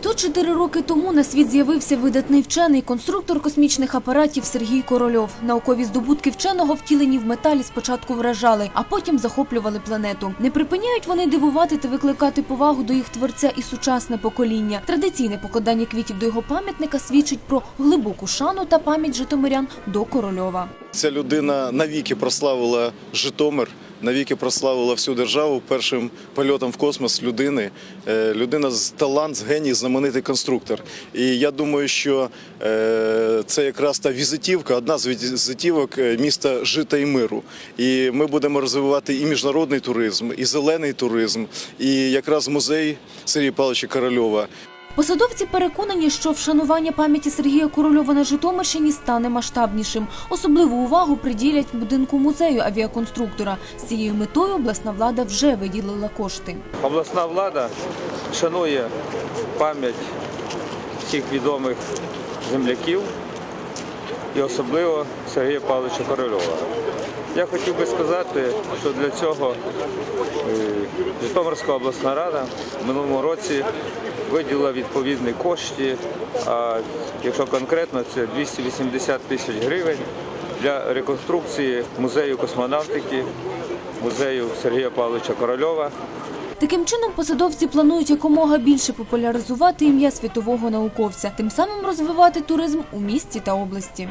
104 роки тому на світ з'явився видатний вчений, конструктор космічних апаратів Сергій Корольов. Наукові здобутки вченого втілені в металі спочатку вражали, а потім захоплювали планету. Не припиняють вони дивувати та викликати повагу до їх творця і сучасне покоління. Традиційне покладання квітів до його пам'ятника свідчить про глибоку шану та пам'ять житомирян до Корольова. Ця людина навіки прославила Житомир, навіки прославила всю державу першим польотом в космос людини. Е, Людина з талант, геній, знаменитий конструктор. І я думаю, що е, це якраз та візитівка, одна з візитівок е, міста жита і миру. І ми будемо розвивати і міжнародний туризм, і зелений туризм, і якраз музей Сергія Павловича Корольова. Посадовці переконані, що вшанування пам'яті Сергія Корольова на Житомирщині стане масштабнішим. Особливу увагу приділять будинку музею авіаконструктора. З цією метою обласна влада вже виділила кошти. Обласна влада шанує пам'ять всіх відомих земляків і особливо Сергія Павловича Корольова. Я хотів би сказати, що для цього е, Житомирська обласна рада в минулому році виділила відповідні кошти, а якщо конкретно, це 280 тисяч гривень для реконструкції музею космонавтики, музею Сергія Павловича Корольова. Таким чином, посадовці планують якомога більше популяризувати ім'я світового науковця, тим самим розвивати туризм у місті та області.